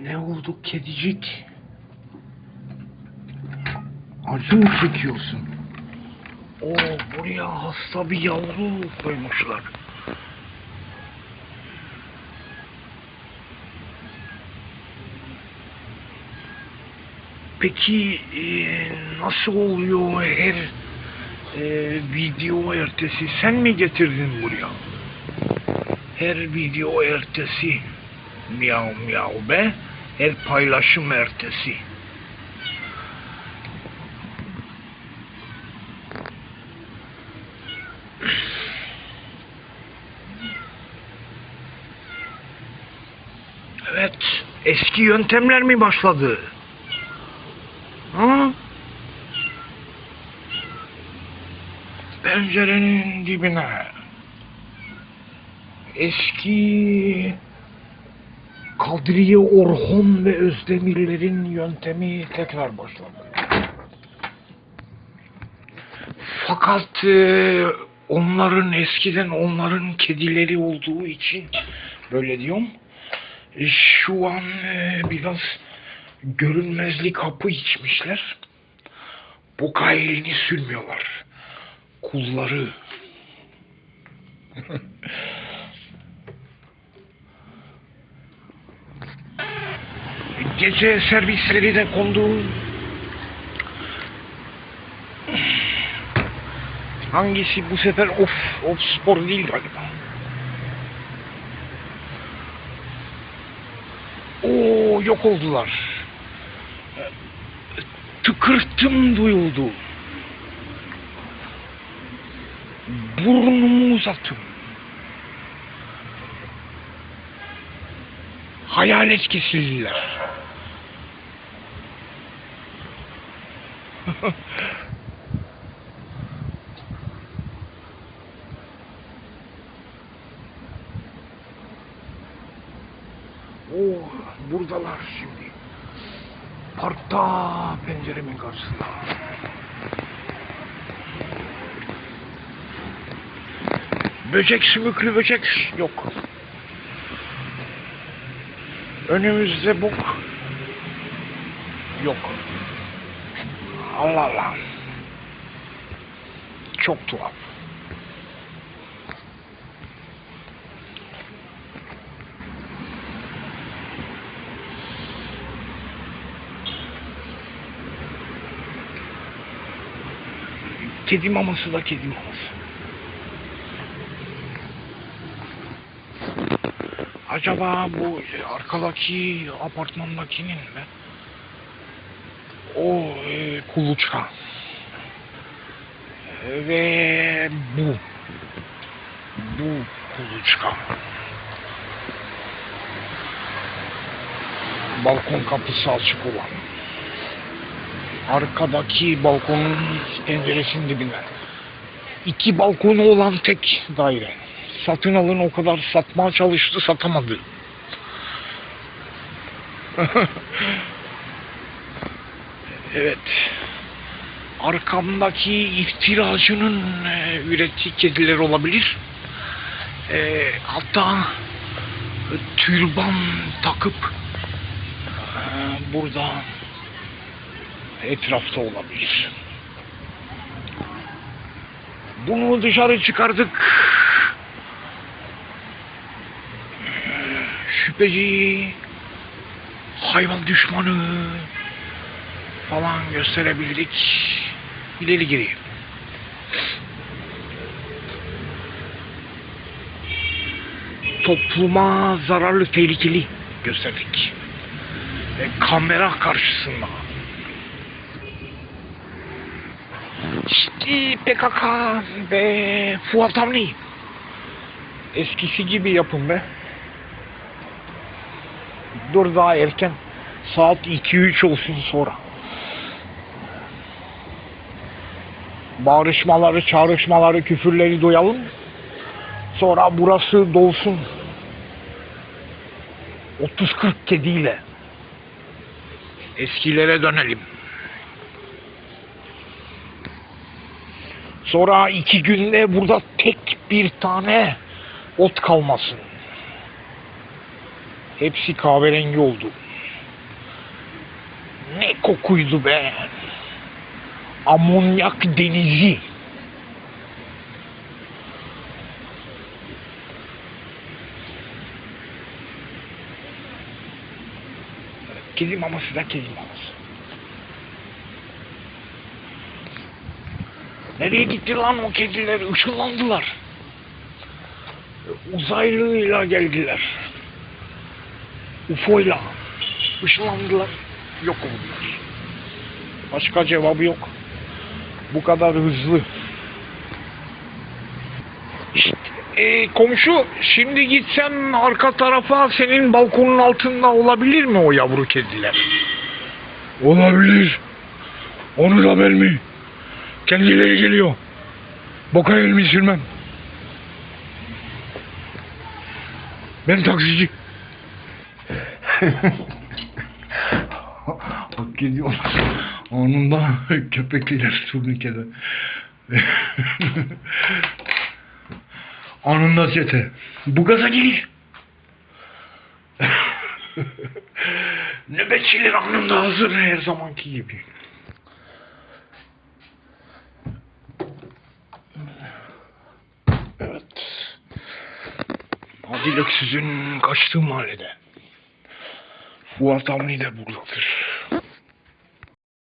Ne oldu kedicik? Acı mı çekiyorsun? Oo, buraya hasta bir yavru koymuşlar. Peki e, nasıl oluyor her e, video ertesi sen mi getirdin buraya? Her video ertesi miyav miyav be her paylaşım ertesi. Evet, eski yöntemler mi başladı? Ha? Pencerenin dibine. Eski Kadriye Orhon ve Özdemirlerin yöntemi tekrar başladı. Fakat e, onların eskiden onların kedileri olduğu için böyle diyorum. E, Şu an e, biraz görünmezlik hapı içmişler. Boka elini sürmüyorlar. Kulları. Gece servisleri de kondu. Hangisi bu sefer of of spor değil galiba. Oo yok oldular. Tıkırtım duyuldu. Burnumu uzattım. Hayalet kesildiler. oh, buradalar şimdi. Parkta penceremin karşısında. Böcek sümüklü böcek yok. Önümüzde bok yok. Allah Allah. Çok tuhaf. Kedi maması da kedi maması. Acaba bu arkadaki apartmandakinin mi? O kuluçka. Ve bu. Bu kuluçka. Balkon kapısı açık olan. Arkadaki balkonun penceresinin dibine. İki balkonu olan tek daire. Satın alın o kadar satmaya çalıştı satamadı. evet. Arkamdaki iftiracının e, ürettiği kediler olabilir. E, hatta e, türban takıp e, burada etrafta olabilir. Bunu dışarı çıkardık. Şüpheci, hayvan düşmanı falan gösterebildik. İleri gireyim. Topluma zararlı, tehlikeli gösterdik. Ve kamera karşısında. İşte PKK ve Fuat Avni. Eskisi gibi yapın be. Dur daha erken. Saat 2-3 olsun sonra. Bağrışmaları, çağrışmaları, küfürleri duyalım. Sonra burası dolsun. 30-40 kediyle. Eskilere dönelim. Sonra iki günde burada tek bir tane ot kalmasın. Hepsi kahverengi oldu. kokuydu be. Amonyak denizi. Kedi maması da kedi maması. Nereye gitti lan o kediler? Işınlandılar. Uzaylıyla geldiler. UFO'yla. Işınlandılar. Yok oldular. Başka cevabı yok. Bu kadar hızlı. İşte, e, komşu şimdi gitsem arka tarafa senin balkonun altında olabilir mi o yavru kediler? Olabilir. Onu da ben mi? Kendileri geliyor. Boka elimi sürmem. Ben taksici. Hak ediyor. Anında köpekler turnikede. Anında çete. Bu gaza gelir. Nöbetçiler anında hazır her zamanki gibi. Evet. Adil Öksüz'ün kaçtığı mahallede. Fuat Avni de buradadır.